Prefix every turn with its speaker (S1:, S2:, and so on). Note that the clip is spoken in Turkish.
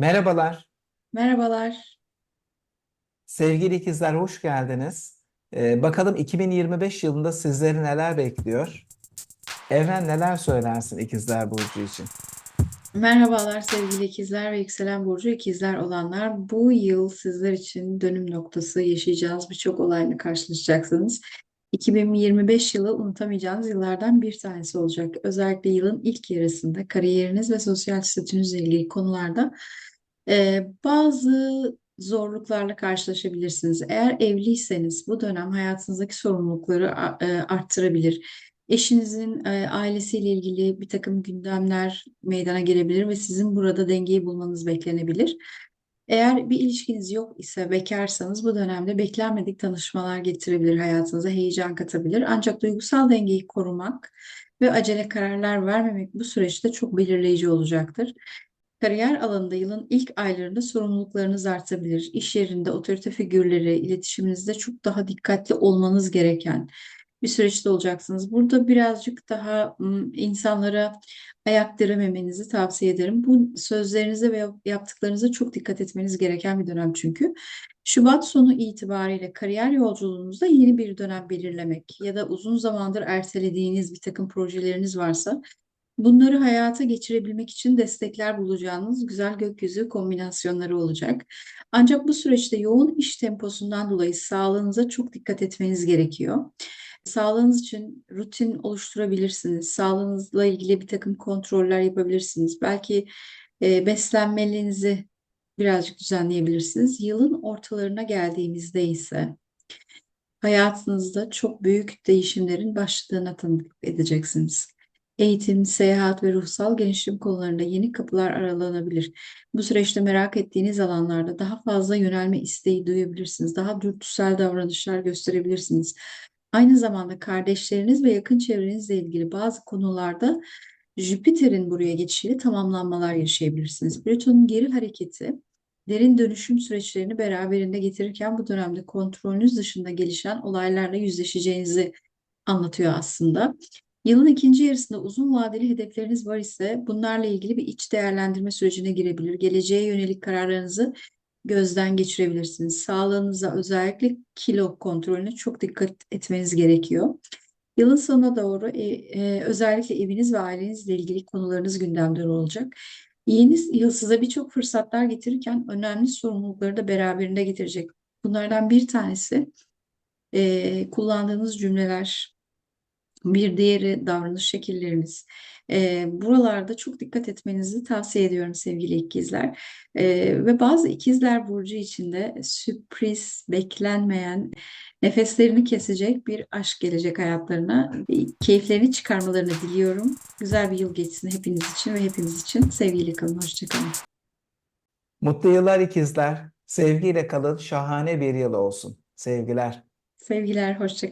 S1: Merhabalar,
S2: Merhabalar.
S1: sevgili ikizler hoş geldiniz. Ee, bakalım 2025 yılında sizleri neler bekliyor? Evren neler söylersin ikizler burcu için?
S2: Merhabalar sevgili ikizler ve yükselen burcu ikizler olanlar. Bu yıl sizler için dönüm noktası yaşayacağınız birçok olayla karşılaşacaksınız. 2025 yılı unutamayacağınız yıllardan bir tanesi olacak. Özellikle yılın ilk yarısında kariyeriniz ve sosyal statünüzle ilgili konularda e, bazı zorluklarla karşılaşabilirsiniz. Eğer evliyseniz bu dönem hayatınızdaki sorumlulukları e, arttırabilir. Eşinizin e, ailesiyle ilgili bir takım gündemler meydana gelebilir ve sizin burada dengeyi bulmanız beklenebilir. Eğer bir ilişkiniz yok ise bekarsanız bu dönemde beklenmedik tanışmalar getirebilir hayatınıza, heyecan katabilir. Ancak duygusal dengeyi korumak ve acele kararlar vermemek bu süreçte çok belirleyici olacaktır. Kariyer alanında yılın ilk aylarında sorumluluklarınız artabilir. İş yerinde otorite figürleri, iletişiminizde çok daha dikkatli olmanız gereken bir süreçte olacaksınız. Burada birazcık daha insanlara ayak dirememenizi tavsiye ederim. Bu sözlerinize ve yaptıklarınıza çok dikkat etmeniz gereken bir dönem çünkü. Şubat sonu itibariyle kariyer yolculuğunuzda yeni bir dönem belirlemek ya da uzun zamandır ertelediğiniz bir takım projeleriniz varsa Bunları hayata geçirebilmek için destekler bulacağınız güzel gökyüzü kombinasyonları olacak. Ancak bu süreçte yoğun iş temposundan dolayı sağlığınıza çok dikkat etmeniz gerekiyor. Sağlığınız için rutin oluşturabilirsiniz. Sağlığınızla ilgili bir takım kontroller yapabilirsiniz. Belki e, beslenmenizi birazcık düzenleyebilirsiniz. Yılın ortalarına geldiğimizde ise hayatınızda çok büyük değişimlerin başladığına tanıklık edeceksiniz. Eğitim, seyahat ve ruhsal gelişim konularında yeni kapılar aralanabilir. Bu süreçte merak ettiğiniz alanlarda daha fazla yönelme isteği duyabilirsiniz. Daha dürtüsel davranışlar gösterebilirsiniz. Aynı zamanda kardeşleriniz ve yakın çevrenizle ilgili bazı konularda Jüpiter'in buraya geçişiyle tamamlanmalar yaşayabilirsiniz. Plüton'un geri hareketi derin dönüşüm süreçlerini beraberinde getirirken bu dönemde kontrolünüz dışında gelişen olaylarla yüzleşeceğinizi anlatıyor aslında. Yılın ikinci yarısında uzun vadeli hedefleriniz var ise bunlarla ilgili bir iç değerlendirme sürecine girebilir. Geleceğe yönelik kararlarınızı gözden geçirebilirsiniz. Sağlığınıza özellikle kilo kontrolüne çok dikkat etmeniz gerekiyor. Yılın sonuna doğru e, e, özellikle eviniz ve ailenizle ilgili konularınız gündemde olacak. Yeni yıl size birçok fırsatlar getirirken önemli sorumlulukları da beraberinde getirecek. Bunlardan bir tanesi e, kullandığınız cümleler, bir diğeri davranış şekilleriniz. Ee, buralarda çok dikkat etmenizi tavsiye ediyorum sevgili ikizler. Ee, ve bazı ikizler burcu içinde sürpriz, beklenmeyen, nefeslerini kesecek bir aşk gelecek hayatlarına. Keyiflerini çıkarmalarını diliyorum. Güzel bir yıl geçsin hepiniz için ve hepimiz için. Sevgiyle kalın, hoşçakalın.
S1: Mutlu yıllar ikizler. Sevgiyle kalın, şahane bir yıl olsun. Sevgiler.
S2: Sevgiler, hoşçakalın.